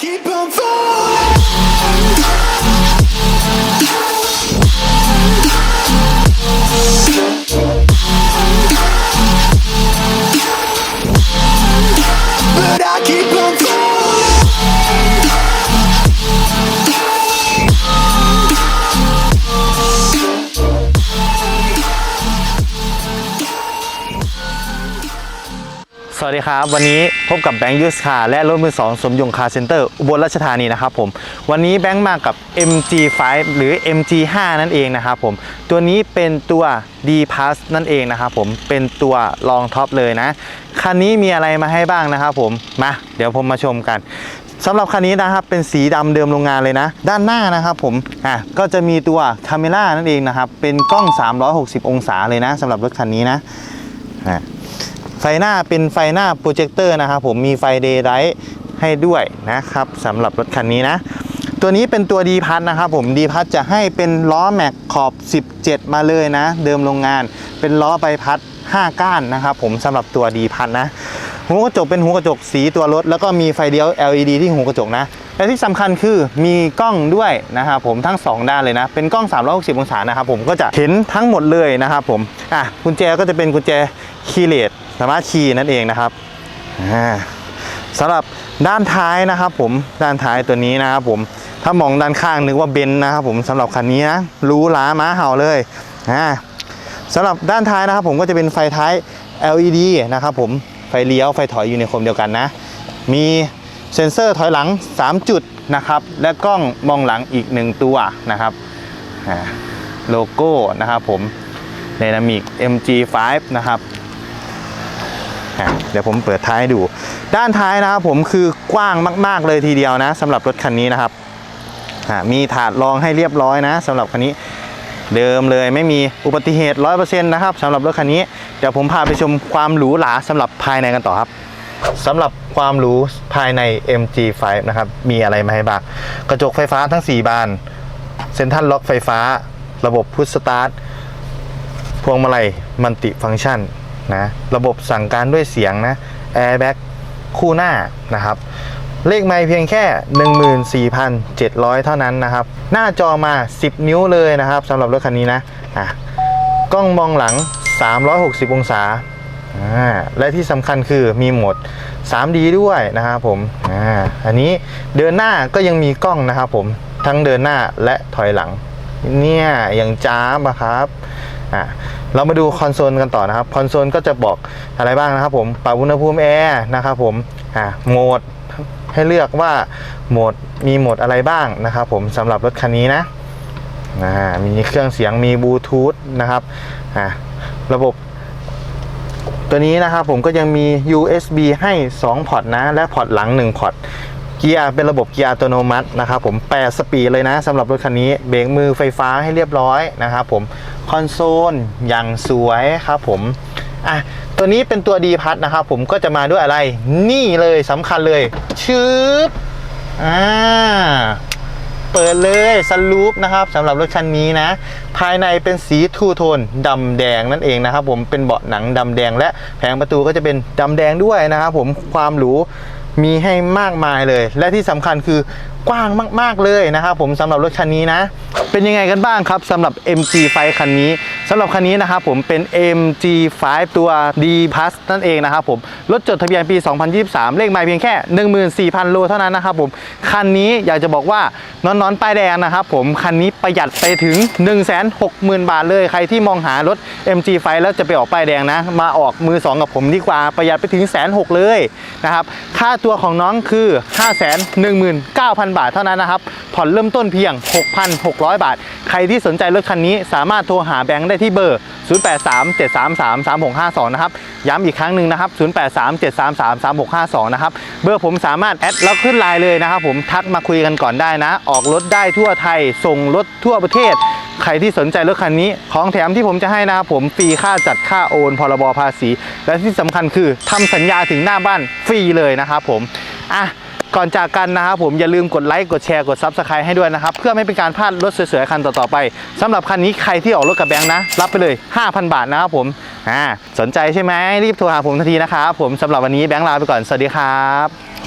keep on falling. วัสดีครับ วันนี้พบกับแบงค์ยูสคาและรถมือสองสมยงคาร์เซ็นเตอร์อุบลราชธานีนะครับผม วันนี้แบงค์มากับ MG5 หรือ MG5 นั่นเองนะครับผม ตัวนี้เป็นตัว D Plus นั่นเองนะครับผมเป็นตัวรองท็อปเลยนะ คันนี้มีอะไรมาให้บ้างนะครับผม มาเดี๋ยวผมมาชมกันสำหรับคันนี้นะครับเป็นสีดำเดิมโรงงานเลยนะ ด้านหน้านะครับผมอะก็จะมีตัวคาเมล่านั่นเองนะครับเป็นกล้อง 360 องศาเลยนะสำหรับรถคันนี้นะอะ ไฟหน้าเป็นไฟหน้าโปรเจคเตอร์นะครับผมมีไฟเดย์ไลท์ให้ด้วยนะครับสำหรับรถคันนี้นะ ตัวนี้เป็นตัวดีพัทนะครับผมดีพัทจะให้เป็นล้อแม็กขอบ 17 มาเลยนะ เดิมโรงงานเป็นล้อใบพัด 5 ก้านนะครับผมสำหรับตัวดีพัทนะ หัวกระจกเป็นหัวกระจกสีตัวรถ แล้วก็มีไฟเดียว LED ที่หัวกระจกนะและที่สำคัญคือมีกล้องด้วยนะครับผมทั้ง 2 ด้านเลยนะ เป็นกล้อง 360 องศานะครับผมก็จะเห็นทั้งหมดเลยนะครับผมอะกุญแจก็จะเป็นกุญแจคีย์เลสสามารถขี่นั่นเองนะครับอ่าสำหรับด้านท้ายนะครับผมด้านท้ายตัวนี้นะครับผมถ้ามองด้านข้างนึกว่าเบนซ์นะครับผมสำหรับคันนี้นะรูหราม้าเห่าเลยอ่าสำหรับด้านท้ายนะครับผมก็จะเป็นไฟท้าย LED นะครับผม ไฟเลี้ยวไฟถอยอยู่ในโคมเดียวกันนะ มีเซ็นเซอร์ถอยหลัง 3 จุดนะครับ และกล้องมองหลังอีก 1 ตัวนะครับโลโก้นะครับผม Dynamic MG5 นะครับเดี๋ยวผมเปิดท้ายดู ด้านท้ายนะครับผมคือกว้างมาก ๆ เลยทีเดียวนะสำหรับรถคันนี้นะครับอะมีถาดรองให้เรียบร้อยนะสำหรับคันนี้ เดิมเลยไม่มีอุบัติเหตุ 100%นะครับสำหรับรถคันนี้ เดี๋ยวผมพาไปชมความหรูหราสำหรับภายในกันต่อครับสำหรับความหรูภายใน MG5 นะครับ มีอะไรมาให้บ้างกระจกไฟฟ้าทั้ง 4 บาน เซ็นทรัลล็อกไฟฟ้า ระบบพุชสตาร์ทพวงมาลัยมัลติฟังก์ชันนะ ระบบสั่งการด้วยเสียงนะแอร์แบ็กคู่หน้านะครับ เลขไมล์เพียงแค่ 14,700 เท่านั้นนะครับ หน้าจอมา 10 นิ้วเลยนะครับสำหรับรถคันนี้นะอะกล้องมองหลัง 360 องศาอ่าและที่สำคัญคือมีโหมด 3D ด้วยนะครับผมอ่าอันนี้เดินหน้าก็ยังมีกล้องนะครับผมทั้งเดินหน้าและถอยหลัง เนี่ยอย่างจ้าบะครับอะเรามาดูคอนโซลกันต่อนะครับ คอนโซลก็จะบอกอะไรบ้างนะครับผมปรับอุณหภูมิแอร์นะครับผมอะโหมด ให้เลือกว่าโหมดมีโหมดอะไรบ้างนะครับผมสำหรับรถคันนี้นะมีเครื่องเสียงมีบลูทูธนะครับอะระบบตัวนี้นะครับผมก็ยังมี USB ให้ 2 พอร์ตนะ และพอร์ตหลัง 1 พอร์ตเกียร์เป็นระบบเกียร์อัตโนมัตินะครับผม8สปีดเลยนะสำหรับรถคันนี้เบรกมือไฟฟ้าให้เรียบร้อยนะครับผมคอนโซลอย่างสวยครับผม อะตัวนี้เป็นตัวดีพัทนะครับผมก็จะมาด้วยอะไร นี่เลยสำคัญเลยชืบอ่าเปิดเลยสลูปนะครับสำหรับรถคันนี้นะ ภายในเป็นสีทูโทนดำแดงนั่นเองนะครับผมเป็นเบาะหนังดำแดงและแผงประตูก็จะเป็นดำแดงด้วยนะครับผมความหรูมีให้มากมายเลย และที่สำคัญคือกว้างมาก ๆ เลยนะครับผมสำหรับรถคันนี้นะ เป็นยังไงกันบ้างครับสำหรับ MG5 คันนี้ สำหรับคันนี้นะครับผมเป็น MG5 ตัว D Plus นั่นเองนะครับผมรถจดทะเบียนปี 2023 เลขหมายเพียงแค่ 14,000 โลเท่านั้นนะครับผมคันนี้อยากจะบอกว่านอนนอนๆป้ายแดงนะครับผมคันนี้ประหยัดไปถึง 160,000 บาทเลยใครที่มองหารถ MG5 แล้วจะไปออกป้ายแดงนะ มาออกมือ 2 กับผมดีกว่าประหยัดไปถึงแสนหกเลยนะครับค่าตัวของน้องคือ 519,000 บาทเท่านั้นนะครับผ่อนเริ่มต้นเพียง 6,600 บาท ใครที่สนใจรถคันนี้สามารถโทรหาแบงค์ได้ที่เบอร์ 0837333652 นะครับ ย้ำอีกครั้งหนึ่งนะครับ 0837333652 นะครับ เบอร์ผมสามารถแอดแล้วขึ้นไลน์เลยนะครับผมทักมาคุยกันก่อนได้นะ ออกรถได้ทั่วไทย ส่งรถทั่วประเทศ ใครที่สนใจรถคันนี้ ของแถมที่ผมจะให้นะครับผมฟรีค่าจัดค่าโอนพรบภาษี และที่สำคัญคือทำสัญญาถึงหน้าบ้านฟรีเลยนะครับผมอะ ก่อนจากกันนะครับผมอย่าลืมกดไลค์กดแชร์กด s u b สไครต์ให้ด้วยนะครับ เพื่อไม่เป็นการพลาดรถสวยๆคันต่อๆไปสำหรับคันนี้ใครที่ออกรถกับแบงค์นะ รับไปเลย 5,000 บาทนะครับผมอ่าสนใจใช่ไหมรีบโทรหาผมทันทีนะครับผมสำหรับวันนี้แบงค์ลาไปก่อนสวัสดีครับ